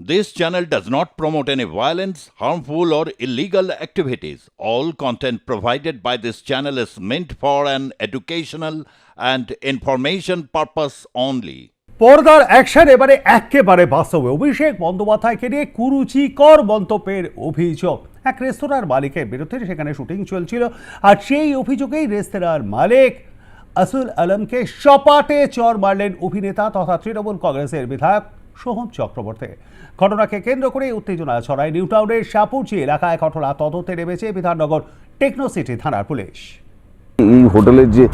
This channel does not promote any violence, harmful, or illegal activities. All content provided by this channel is meant for an educational and information purpose only. পর্দার action এবারে একেবারে বাস্তবে অভিষেক বন্দ্যোপাধ্যায়কে নিয়ে কুরুচিকর মন্তব্যের অভিযোগ এক রেস্তোরাঁর মালিকের বিরুদ্ধে সেখানে শুটিং চলছিল আর সেই অভিযোগেই রেস্তোরাঁর মালিক আসুল আলমকে সপাটে চর মারলেন অভিনেতা তথা তৃণমূল কংগ্রেসের বিধায়ক সোহম চক্রবর্তী। ঘটনাকে কেন্দ্র করে উত্তেজনা ছড়ায় নিউটাউনের সাপুরচি এলাকায় ঘটনা তদন্তে নেমেছে বিধাননগর টেকনোসিটি থানার পুলিশ। এই হোটেলের যে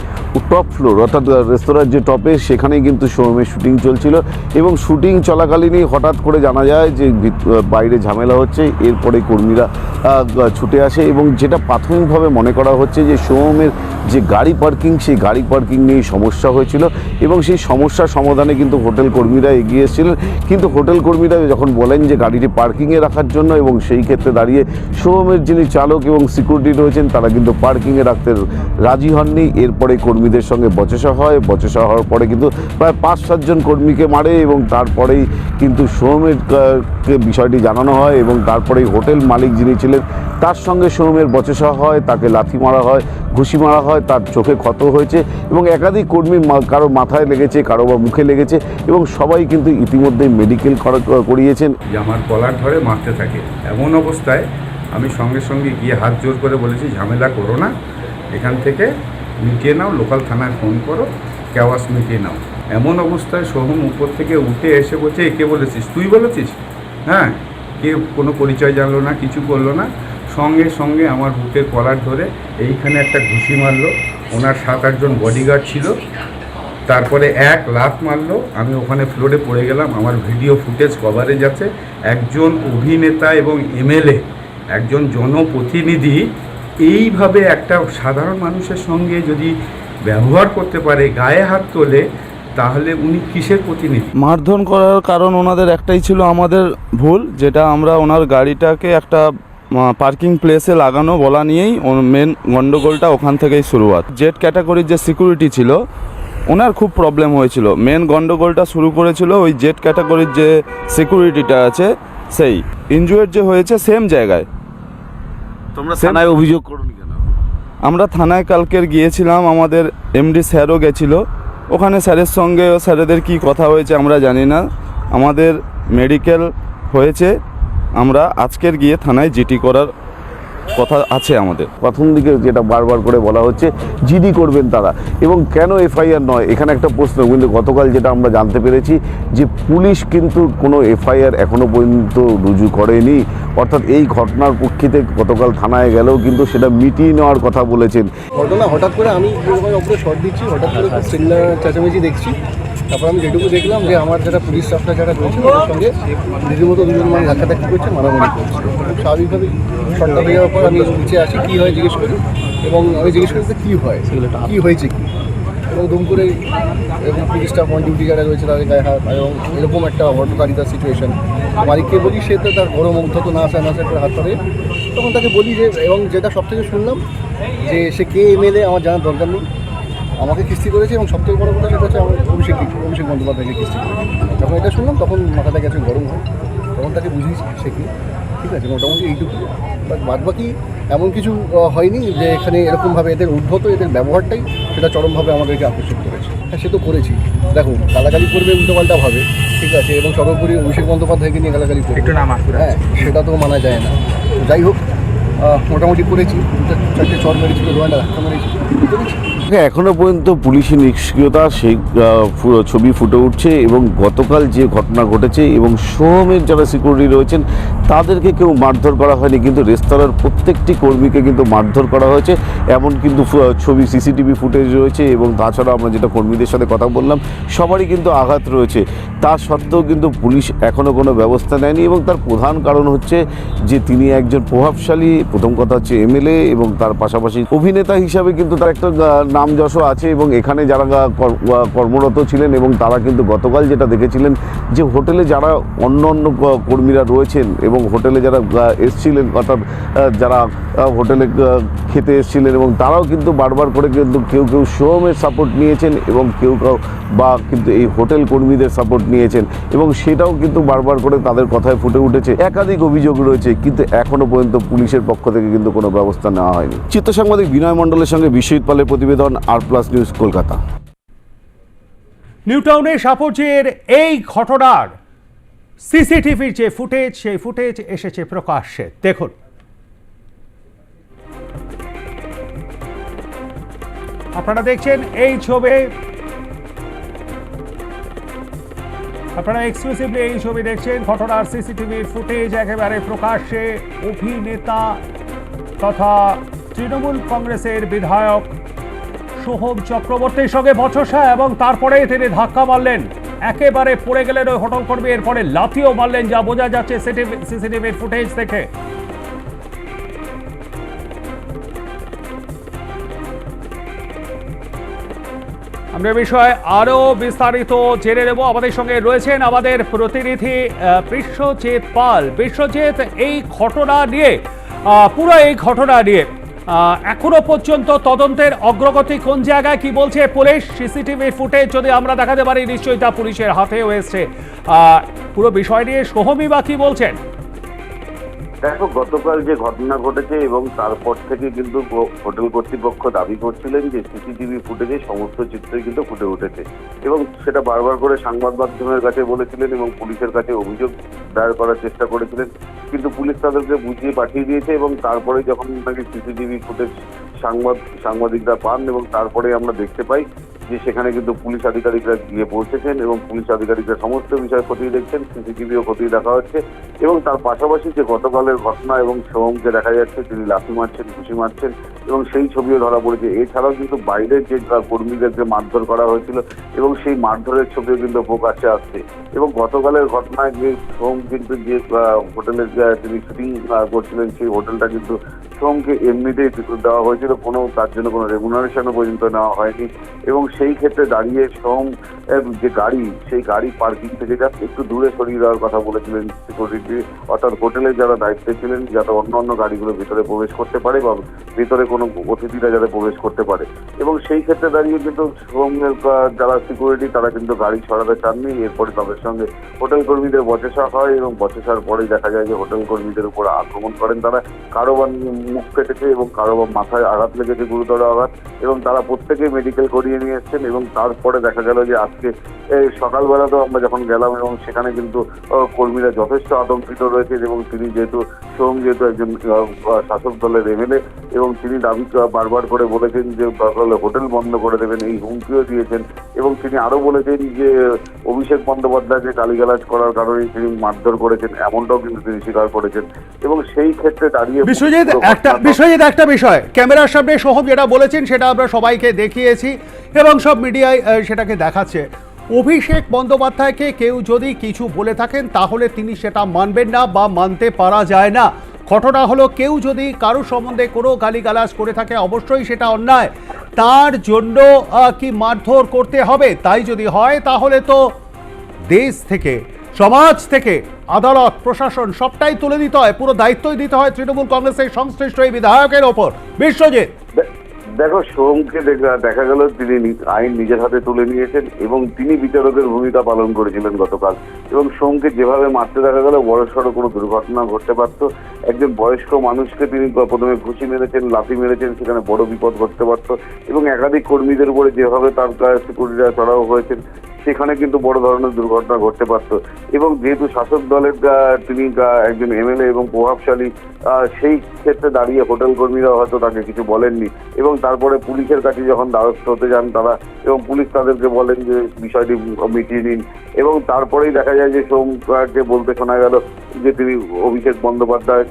টপ ফ্লোর, অর্থাৎ রেস্তোরাঁর যে টপে, সেখানেই কিন্তু সোহমের শুটিং চলছিল এবং শুটিং চলাকালীনই হঠাৎ করে জানা যায় যে বাইরে ঝামেলা হচ্ছে, এরপরে কর্মীরা ছুটে আসে এবং যেটা প্রাথমিকভাবে মনে করা হচ্ছে যে সোহমের যে গাড়ি পার্কিং, সেই গাড়ি পার্কিং নিয়েই সমস্যা হয়েছিল এবং সেই সমস্যার সমাধানে কিন্তু হোটেল কর্মীরা এগিয়ে এসেছিলেন। কিন্তু হোটেল কর্মীরা যখন বলেন যে গাড়িটি পার্কিংয়ে রাখার জন্য এবং সেই ক্ষেত্রে দাঁড়িয়ে সোহমের যিনি চালক এবং সিকিউরিটি রয়েছেন, তারা কিন্তু পার্কিংয়ে রাখতে রাজি হননি। এরপরে কর্মীদের সঙ্গে বচসা হয়। বচসা হওয়ার পরে কিন্তু প্রায় পাঁচ সাতজন কর্মীকে মারে এবং তারপরেই কিন্তু সোহমের বিষয়টি জানানো হয় এবং তারপরেই হোটেল মালিক যিনি ছিলেন, তার সঙ্গে সোহমের বচসা হয়, তাকে লাথি মারা হয়, ঘুষি মারা হয়। তার চোখে ক্ষত হয়েছে এবং একাধিক কর্মী কারও মাথায় লেগেছে, কারও বা মুখে লেগেছে এবং সবাই কিন্তু ইতিমধ্যেই মেডিকেল করিয়েছেন। আমার গলার ধরে মারতে থাকে, এমন অবস্থায় আমি সঙ্গে সঙ্গে গিয়ে হাত জোর করে বলেছি, ঝামেলা করো না, এখান থেকে মিটিয়ে নাও, লোকাল থানায় ফোন করো, কেওয়াস মিটিয়ে নাও। এমন অবস্থায় সোহম উপর থেকে উঠে এসে বলছে একে বলেছিস? তুই বলেছিস? হ্যাঁ কে কোনো পরিচয় জানলো না, কিছু করল না? সঙ্গে সঙ্গে আমার বুকে কলার ধরে এইখানে একটা ঘুষি মারলো। ওনার সাত আটজন বডিগার্ড ছিল। তারপরে এক লাফ মারলো। আমি ওখানে ফ্লোরে পড়ে গেলাম। আমার ভিডিও ফুটেজ কভারেজ আছে। একজন অভিনেতা এবং এমএলএ, একজন জনপ্রতিনিধি এইভাবে একটা সাধারণ মানুষের সঙ্গে যদি ব্যবহার করতে পারে, গায়ে হাত তোলে, তাহলে উনি কিসের প্রতিনিধি? মারধর করার কারণ ওনাদের একটাই ছিল আমাদের ভুল, যেটা আমরা ওনার গাড়িটাকে একটা পার্কিং প্লেসে লাগানো বলা নিয়েই মেন গন্ডগোলটা ওখান থেকেই শুরুয়াত। জেড ক্যাটাগরির যে সিকিউরিটি ছিল ওনার খুব প্রবলেম হয়েছিল। মেন গন্ডগোলটা শুরু করেছিল ওই জেড ক্যাটাগরির যে সিকিউরিটিটা আছে সেই। ইনজুয়েড যে হয়েছে সেম জায়গায়। তোমরা থানায় অভিযোগ করুন কেন? আমরা থানায় কালকের গিয়েছিলাম আমাদের এমডি স্যারও গেছিল। ওখানে স্যারের সঙ্গে স্যারেদের কি কথা হয়েছে আমরা জানি না। আমাদের মেডিকেল হয়েছে। আমরা আজকের গিয়ে থানায় জিটি করার কথা আছে আমাদের। প্রথম দিকে যেটা বারবার করে বলা হচ্ছে জিডি করবেন তারা। এবং কেন এফআইআর নয়? এখানে একটা প্রশ্ন কিন্তু গতকাল যেটা আমরা জানতে পেরেছি যে পুলিশ কিন্তু কোনো এফআইআর এখনও পর্যন্ত রুজু করেনি। অর্থাৎ এই ঘটনার প্রেক্ষিতে গতকাল থানায় গেলেও কিন্তু সেটা মিটিয়ে নেওয়ার কথা বলেছেন। ঘটনা হঠাৎ করে আমি ওপরে শর্ট দিচ্ছি হঠাৎ করে চেঁচামেচি দেখছি। তারপর আমি যেটুকু দেখলাম যে আমার যারা পুলিশ স্টাফরা যারা রয়েছে তাদের সঙ্গে রীতিমতো দুজন মানে ধাক্কাধাক্কি করছে, মারামারি করছে। স্বাভাবিকভাবেই শর্টটা হয়ে যাওয়ার পর আমি নিচে আসি, কী হয় জিজ্ঞেস করি, এবং আমি জিজ্ঞেস করি যে কী হয়, কী হয়েছে কি? এবং দুম করে এবং পুলিশ স্টাফ অন ডিউটি যারা রয়েছে তাদের গায়ে হাত, এবং এরকম একটা হটকারিতার সিচুয়েশন মালিককে বলি, সে তো তার গরম মুগ্ধ তো না আসে না আসে হাত ধরে। তখন তাকে বলি যে, এবং যেটা সব থেকে শুনলাম, যে সে কে এমএলএ আমার জানার দরকার নেই। আমাকে কিস্তি করেছে এবং সবথেকে বড় কথা সেটা হচ্ছে আমার অভিষেক অভিষেক বন্দ্যোপাধ্যায়কে কিস্তি করেছে। যখন এটা শুনলাম তখন মাথাটা গেছে গরম হয়। তখন তাকে বুঝিয়েছি সে কি। ঠিক আছে মোটামুটি এইটুকু বাট বাদ বাকি এমন কিছু হয়নি যে এখানে এরকমভাবে এদের উদ্ভূত এদের ব্যবহারটাই সেটা চরমভাবে আমাদেরকে আকর্ষিত করেছে। হ্যাঁ সে তো করেছি। দেখো গালাগালি করবে উল্টোপাল্টা ভাবে। ঠিক আছে এবং সর্বোপরি অভিষেক বন্দ্যোপাধ্যায়কে নিয়ে গালাগালি করবে। একটু নাম হ্যাঁ সেটা তো মানা যায় না। যাই হোক মোটামুটি করেছি। চারটে চর মেরেছিল একটা ধাক্কা মেরেছি। করেছি এখনও পর্যন্ত পুলিশি নিষ্ক্রিয়তা সেই ছবি ফুটে উঠছে এবং গতকাল যে ঘটনা ঘটেছে এবং সোহমের যারা সিকিউরিটি রয়েছেন, তাদেরকে কেউ মারধর করা হয়নি, কিন্তু রেস্তোরাঁর প্রত্যেকটি কর্মীকে কিন্তু মারধর করা হয়েছে। এমন কিন্তু ছবি, সিসিটিভি ফুটেজ রয়েছে এবং তাছাড়া আমরা যেটা কর্মীদের সাথে কথা বললাম, সবারই কিন্তু আঘাত রয়েছে। তা সত্ত্বেও কিন্তু পুলিশ এখনও কোনো ব্যবস্থা নেয়নি এবং তার প্রধান কারণ হচ্ছে যে তিনি একজন প্রভাবশালী, প্রথম কথা হচ্ছে এমএলএ এবং তার পাশাপাশি অভিনেতা হিসাবে কিন্তু তার একটা নাম যশও আছে এবং এখানে যারা কর্মরত ছিলেন এবং তারা কিন্তু গতকাল যেটা দেখেছিলেন যে হোটেলে যারা অন্য অন্য কর্মীরা রয়েছেন এবং হোটেলে যারা এসছিলেন অর্থাৎ যারা হোটেলে খেতে এসছিলেন এবং তারাও কিন্তু বারবার করে কিন্তু কেউ কেউ সোহমের সাপোর্ট নিয়েছেন এবং কেউ কেউ বা কিন্তু এই হোটেল কর্মীদের সাপোর্ট নিয়েছেন এবং সেটাও কিন্তু বারবার করে তাদের কথায় ফুটে উঠেছে। একাধিক অভিযোগ রয়েছে, কিন্তু এখনও পর্যন্ত পুলিশের পক্ষ থেকে কিন্তু কোনো ব্যবস্থা নেওয়া হয়নি। চিত্র সাংবাদিক বিনয় মণ্ডলের সঙ্গে বিশ্বজিৎ পালের প্রতিবেদন আর প্লাস নিউজ কলকাতা। নিউটাউনে সাপোর্টের এই ঘটনার সিসিটিভির যে ফুটেজ, সেই ফুটেজ এসেছে প্রকাশ্যে। দেখুন। আপনারা দেখছেন এই ছবি। আপনারা এক্সক্লুসিভলি এই ছবি দেখছেন। ঘটনার সিসিটিভির ফুটেজ একেবারে প্রকাশ্যে। অভিনেতা তথা তৃণমূল কংগ্রেসের বিধায়ক সোহম চক্রবর্তীর সঙ্গে বচসা এবং তারপরে তিনি ধাক্কা মারলেন। একেবারে পড়ে গেলেন ওই হোটেল কর্মী, এরপরে লাথিও মারলেন যা বোঝা যাচ্ছে সিসিটিভির ফুটেজ থেকে আমরা বিষয়ে আরও বিস্তারিত জেনে নেব। আমাদের সঙ্গে রয়েছেন আমাদের প্রতিনিধি বিশ্বজিৎ পাল। বিশ্বজিৎ, এই ঘটনা নিয়ে পুরো এই ঘটনা নিয়ে এখনও পর্যন্ত তদন্তের অগ্রগতি কোন জায়গায়, কি বলছে পুলিশ? সিসিটিভি ফুটেজ যদি আমরা দেখাতে পারি, নিশ্চয়ই তা পুলিশের হাতে হয়েছে পুরো বিষয় নিয়ে সোহমি বা কি বলছেন? দেখো, গতকাল যে ঘটনা ঘটেছে এবং তারপর থেকে কিন্তু হোটেল কর্তৃপক্ষ দাবি করছিলেন যে সিসিটিভি ফুটেজে সমস্ত চিত্রই কিন্তু ফুটে উঠেছে। এবং সেটা বারবার করে সংবাদ মাধ্যমের কাছে বলেছিলেন এবং পুলিশের কাছে অভিযোগ দায়ের করার চেষ্টা করেছিলেন। কিন্তু পুলিশ তাদেরকে বুঝিয়ে পাঠিয়ে দিয়েছে এবং তারপরে যখন নাকি সিসিটিভি ফুটেজ সাংবাদ সাংবাদিকরা পান এবং তারপরে আমরা দেখতে পাই যে সেখানে কিন্তু পুলিশ আধিকারিকরা গিয়ে পৌঁছেছেন এবং পুলিশ আধিকারিকরা সমস্ত বিষয় খতিয়ে দেখছেন সিসিটিভিও খতিয়ে দেখা হচ্ছে এবং তার পাশাপাশি যে গতকালের ঘটনা এবং সোহমকে দেখা যাচ্ছে তিনি লাথি মারছেন ঘুষি মারছেন এবং সেই ছবিও ধরা পড়েছে। এছাড়াও কিন্তু বাইরের যে কর্মীদেরকে মারধর করা হয়েছিল এবং সেই মারধরের ছবিও কিন্তু প্রকাশ্যে আসছে এবং গতকালের ঘটনায় যে সোহম কিন্তু যে আহ, হোটেলে যে তিনি শুটিং করছিলেন সেই হোটেলটা কিন্তু সোহমকে এমনিতেই দেওয়া হয়েছিল। কোনো তার জন্য কোনো রেমুনারেশনও পর্যন্ত নেওয়া হয়নি এবং সেই ক্ষেত্রে দাঁড়িয়ে এর যে গাড়ি সেই গাড়ি পার্কিং থেকে যাতে একটু দূরে সরিয়ে দেওয়ার কথা বলেছিলেন সিকিউরিটি অর্থাৎ হোটেলে যারা দায়িত্বে ছিলেন যাতে অন্য অন্য গাড়িগুলো ভিতরে প্রবেশ করতে পারে বা ভিতরে কোনো অতিথিরা যাতে প্রবেশ করতে পারে। এবং সেই ক্ষেত্রে দাঁড়িয়ে কিন্তু আহ, যারা সিকিউরিটি তারা কিন্তু গাড়ি ছড়াতে চাননি। এরপরে তাদের সঙ্গে হোটেল কর্মীদের বচেসা হয় এবং বচেসার পরে দেখা যায় যে হোটেল কর্মীদের উপর আক্রমণ করেন তারা। কারও বা মুখ কেটেছে এবং কারও বা মাথায় আঘাত লেগেছে গুরুতর আঘাত। এবং তারা প্রত্যেকেই মেডিকেল করিয়ে নিয়ে এসছেন এবং তারপরে দেখা গেল যে আজকে এই সকালবেলাতেও আমরা যখন গেলাম এবং সেখানে কিন্তু কর্মীরা যথেষ্ট আতঙ্কিত রয়েছেন এবং তিনি যেহেতু সোহম যেহেতু একজন শাসক দলের এমএলএ এবং তিনি দাবি বারবার করে বলেছেন যে হোটেল বন্ধ করে দেবেন এই হুমকিও দিয়েছেন এবং তিনি আরও বলেছেন যে অভিষেক বন্দ্যোপাধ্যায়কে গালিগালাজ করার কারণে তিনি মারধর করেছেন এমনটাও কিন্তু তিনি স্বীকার করেছেন এবং সেই ক্ষেত্রে দাঁড়িয়ে বিশ্বজিৎ একটা বিশ্বজিৎ একটা বিষয় ক্যামেরার সামনে সোহম যেটা বলেছেন সেটা আমরা সবাইকে দেখিয়েছি। এবং সব মিডিয়ায় সেটাকে দেখাচ্ছে। অভিষেক বন্দ্যোপাধ্যায়কে কেউ যদি কিছু বলে থাকেন, তাহলে তিনি সেটা মানবেন না বা মানতে পারা যায় না। ঘটনা হলো, কেউ যদি কারও সম্বন্ধে কোনো গালিগালাজ করে থাকে, অবশ্যই সেটা অন্যায়। তার জন্য কি মারধর করতে হবে? তাই যদি হয়, তাহলে তো দেশ থেকে, সমাজ থেকে আদালত, প্রশাসন সবটাই তুলে দিতে হয়। পুরো দায়িত্বই দিতে হয় তৃণমূল কংগ্রেসের সংশ্লিষ্ট এই বিধায়কের ওপর। বিশ্বজিৎ! দেখো, সোমকে দেখা- গেল তিনি আইন নিজের হাতে তুলে নিয়েছেন এবং তিনি বিচারকের ভূমিকা পালন করেছিলেন গতকাল। এবং সোমকে যেভাবে মারতে দেখা গেল বড় সড়ো কোনো দুর্ঘটনা ঘটতে পারত। একজন বয়স্ক মানুষকে তিনি প্রথমে ঘুষি মেরেছেন, লাথি মেরেছেন, সেখানে বড় বিপদ ঘটতে পারত। এবং একাধিক কর্মীদের উপরে যেভাবে তার সিকিউরিটিরা চড়াও হয়েছেন সেখানে কিন্তু বড় ধরনের দুর্ঘটনা ঘটতে পারত। এবং যেহেতু শাসক দলের তিনি একজন এমএলএ এবং প্রভাবশালী সেই ক্ষেত্রে দাঁড়িয়ে হোটেল কর্মীরা হয়তো তাকে কিছু বলেননি। এবং তারপরে পুলিশের কাছে যখন দ্বারস্থ হতে যান তারা এবং পুলিশ তাদেরকে বলেন যে বিষয়টি মিটিয়ে নিন। এবং তারপরেই দেখা যায় যে সোমকে বলতে শোনা গেল যে তিনি অভিষেক বন্দ্যোপাধ্যায়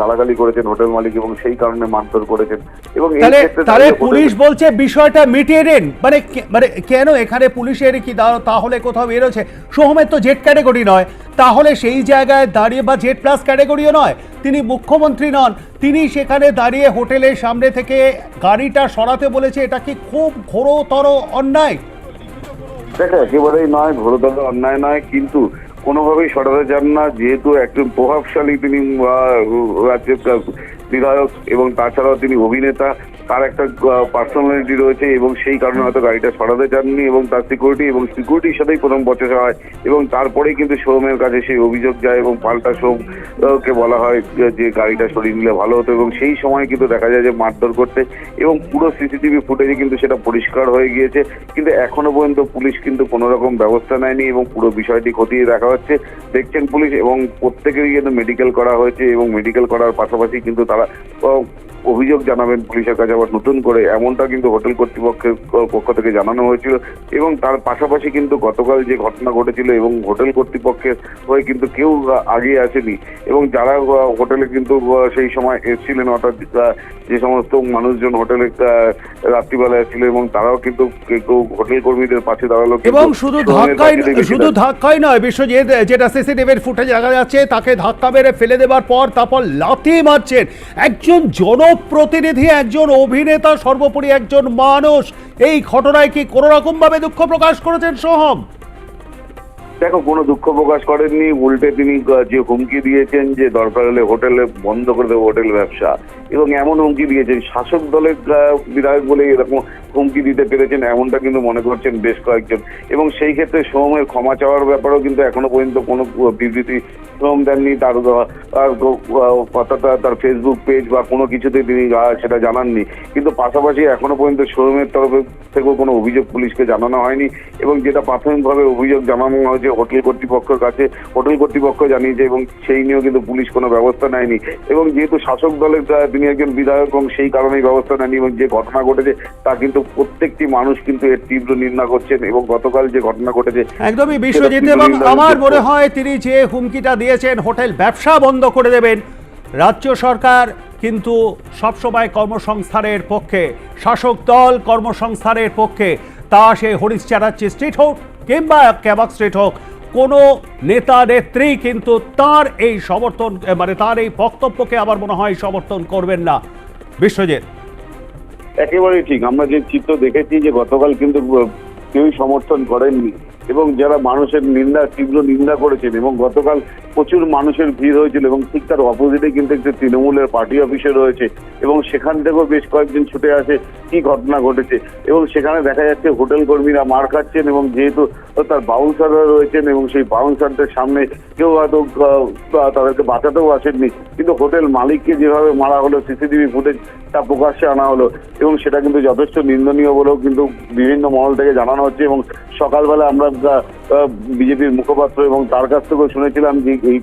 গালাগালি করেছেন হোটেল মালিক এবং সেই কারণে মারধর করেছেন। এবং তাহলে পুলিশ বলছে বিষয়টা মিটিয়ে নিন। মানে মানে কেন এখানে পুলিশের কি তাহলে কোথাও বেরোচ্ছে? সোহমের তো জেট ক্যাটাগরি নয়। তাহলে সেই জায়গায় দাঁড়িয়ে বা জেড প্লাস ক্যাটাগরিও নয়। তিনি মুখ্যমন্ত্রী নন। তিনি সেখানে দাঁড়িয়ে হোটেলের সামনে থেকে গাড়িটা সরাতে বলেছে। এটা কি খুব ঘোরতর অন্যায়? দেখো, একেবারেই নয়, ঘোরতর অন্যায় নয়, কিন্তু কোনোভাবেই সরাতে চান না। যেহেতু একজন প্রভাবশালী তিনি রাজ্যের বিধায়ক এবং তাছাড়াও তিনি অভিনেতা। তার একটা পার্সোনালিটি রয়েছে এবং সেই কারণে হয়তো গাড়িটা সরাতে চাননি এবং তার সিকিউরিটি এবং সিকিউরিটির সাথেই প্রথম বচসা হয় এবং তারপরেই কিন্তু সোমের কাছে সেই অভিযোগ যায় এবং পাল্টা সোম আহ, কে বলা হয় যে- গাড়িটা সরিয়ে নিলে ভালো হতো এবং সেই সময় কিন্তু দেখা যায় যে মারধর করতে এবং পুরো সিসিটিভি ফুটেজে কিন্তু সেটা পরিষ্কার হয়ে গিয়েছে। কিন্তু এখনও পর্যন্ত পুলিশ কিন্তু কোনো রকম ব্যবস্থা নেয়নি এবং পুরো বিষয়টি খতিয়ে দেখা হচ্ছে। দেখছেন পুলিশ এবং প্রত্যেকেরই কিন্তু মেডিকেল করা হয়েছে এবং মেডিকেল করার পাশাপাশি কিন্তু তারা অভিযোগ জানাবেন পুলিশের কাছে আবার নতুন করে এমনটা কিন্তু হোটেল কর্তৃপক্ষের পক্ষ থেকে জানানো হয়েছিল। এবং তার পাশাপাশি কিন্তু গতকাল যে ঘটনা ঘটেছিল এবং হোটেল কর্তৃপক্ষের হয়ে কিন্তু কেউ আগে আসেনি। এবং যারা হোটেলে কিন্তু সেই সময় এসেছিলেন অর্থাৎ যে সমস্ত মানুষজন হোটেলে আহ, রাত্রিবেলা এসেছিল এবং তারাও কিন্তু কেউ হোটেল কর্মীদের পাশে দাঁড়াল এবং শুধু ধাক্কাই শুধু ধাক্কাই নয় বিশ্বজিৎ যেটা সিসিটিভির ফুটেজ দেখা যাচ্ছে তাকে ধাক্কা মেরে ফেলে দেওয়ার পর তারপর লাথি মারছেন। একজন জনপ্রতিনিধি একজন, অভিনেতা, সর্বোপরি একজন মানুষ। এই ঘটনায় কি কোনো রকম ভাবে দুঃখ প্রকাশ করেছেন সোহম? দেখো, কোনো দুঃখ প্রকাশ করেননি। উল্টে তিনি যে হুমকি দিয়েছেন যে দরকার হলে হোটেলে বন্ধ করে দেবো হোটেল ব্যবসা, এবং এমন হুমকি দিয়েছেন, শাসক দলের বিধায়ক বলে এরকম হুমকি দিতে পেরেছেন এমনটা কিন্তু মনে করছেন বেশ কয়েকজন। এবং সেই ক্ষেত্রে সোহমের ক্ষমা চাওয়ার ব্যাপারেও কিন্তু এখনও পর্যন্ত কোনো বিবৃতি সোহম দেননি। তার অর্থাৎ তার ফেসবুক পেজ বা কোনো কিছুতে তিনি সেটা জানাননি। কিন্তু পাশাপাশি এখনও পর্যন্ত সোহমের তরফে থেকেও কোনো অভিযোগ পুলিশকে জানানো হয়নি। এবং যেটা প্রাথমিকভাবে অভিযোগ জানানো হয়েছে, হোটেল কর্তৃপক্ষের কাছে, হোটেল কর্তৃপক্ষ জানিয়েছে এবং সেই নিয়েও কিন্তু পুলিশ কোনো ব্যবস্থা নেয়নি। এবং যেহেতু শাসক দলের তিনি একজন বিধায়ক এবং সেই কারণেই ব্যবস্থা নেয়নি এবং যে ঘটনা ঘটেছে তা কিন্তু প্রত্যেকটি মানুষ কিন্তু এর তীব্র নিন্দা করছেন এবং গতকাল যে ঘটনা ঘটেছে একদমই বিশ্বজিৎ এবং আমার মনে হয় তিনি যে হুমকিটা দিয়েছেন হোটেল ব্যবসা বন্ধ করে দেবেন রাজ্য সরকার কিন্তু সবসময় কর্মসংস্থানের পক্ষে শাসক দল কর্মসংস্থানের পক্ষে তা সে হরিশ চ্যাটার্জি স্ট্রিট হোক কিংবা ক্যাবাক স্ট্রিট হোক কোনো নেতা নেত্রী কিন্তু তার এই সমর্থন মানে তার এই বক্তব্যকে আমার মনে হয় সমর্থন করবেন না। বিশ্বজিৎ একেবারেই ঠিক। আমরা যে চিত্র দেখেছি যে গতকাল কিন্তু কেউই সমর্থন করেননি। এবং যারা মানুষের নিন্দা, তীব্র নিন্দা করেছেন এবং গতকাল প্রচুর মানুষের ভিড় হয়েছিল এবং ঠিক তার অপোজিটে কিন্তু একটি তৃণমূলের পার্টি অফিসে রয়েছে এবং সেখান থেকেও বেশ কয়েকজন ছুটে আসে কি ঘটনা ঘটেছে এবং সেখানে দেখা যাচ্ছে হোটেল কর্মীরা মার খাচ্ছেন এবং যেহেতু তার বাউন্সাররা রয়েছেন এবং সেই বাউন্সারদের সামনে কেউ হয়তো তাদেরকে বাঁচাতেও আসেননি, কিন্তু হোটেল মালিককে যেভাবে মারা হলো, সিসিটিভি ফুটেজ তা প্রকাশ্যে আনা হলো এবং সেটা কিন্তু যথেষ্ট নিন্দনীয় বলেও কিন্তু বিভিন্ন মহল থেকে জানানো হচ্ছে এবং সকালবেলা আমরা বিজেপির মুখপাত্র এবং তার কাছ থেকেও শুনেছিলাম যে এই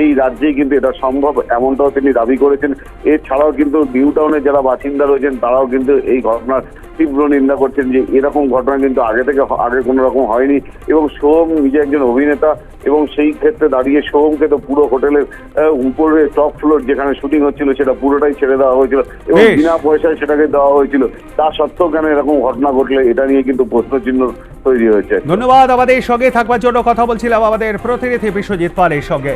এই রাজ্যেই কিন্তু এটা সম্ভব এমনটাও তিনি দাবি করেছেন। এছাড়াও কিন্তু নিউ টাউনের যারা বাসিন্দা রয়েছেন তারাও কিন্তু এই ঘটনার তীব্র নিন্দা করছেন যে এরকম ঘটনা কিন্তু আগে থেকে আগে কোনো রকম হয়নি। এবং সোহম নিজে একজন অভিনেতা এবং সেই ক্ষেত্রে দাঁড়িয়ে সোহমকে তো পুরো হোটেলের উপরে টপ ফ্লোর যেখানে শুটিং হচ্ছিল সেটা পুরোটাই ছেড়ে দেওয়া হয়েছিল এবং বিনা পয়সায় সেটাকে দেওয়া হয়েছিল। তা সত্ত্বেও কেন এরকম ঘটনা ঘটলে এটা নিয়ে কিন্তু প্রশ্নচিহ্ন তৈরি হয়েছে। ধন্যবাদ আমাদের সঙ্গে থাকবার জন্য কথা বলছিলাম আমাদের প্রতিনিধি বিশ্বজিৎ পালের সঙ্গে।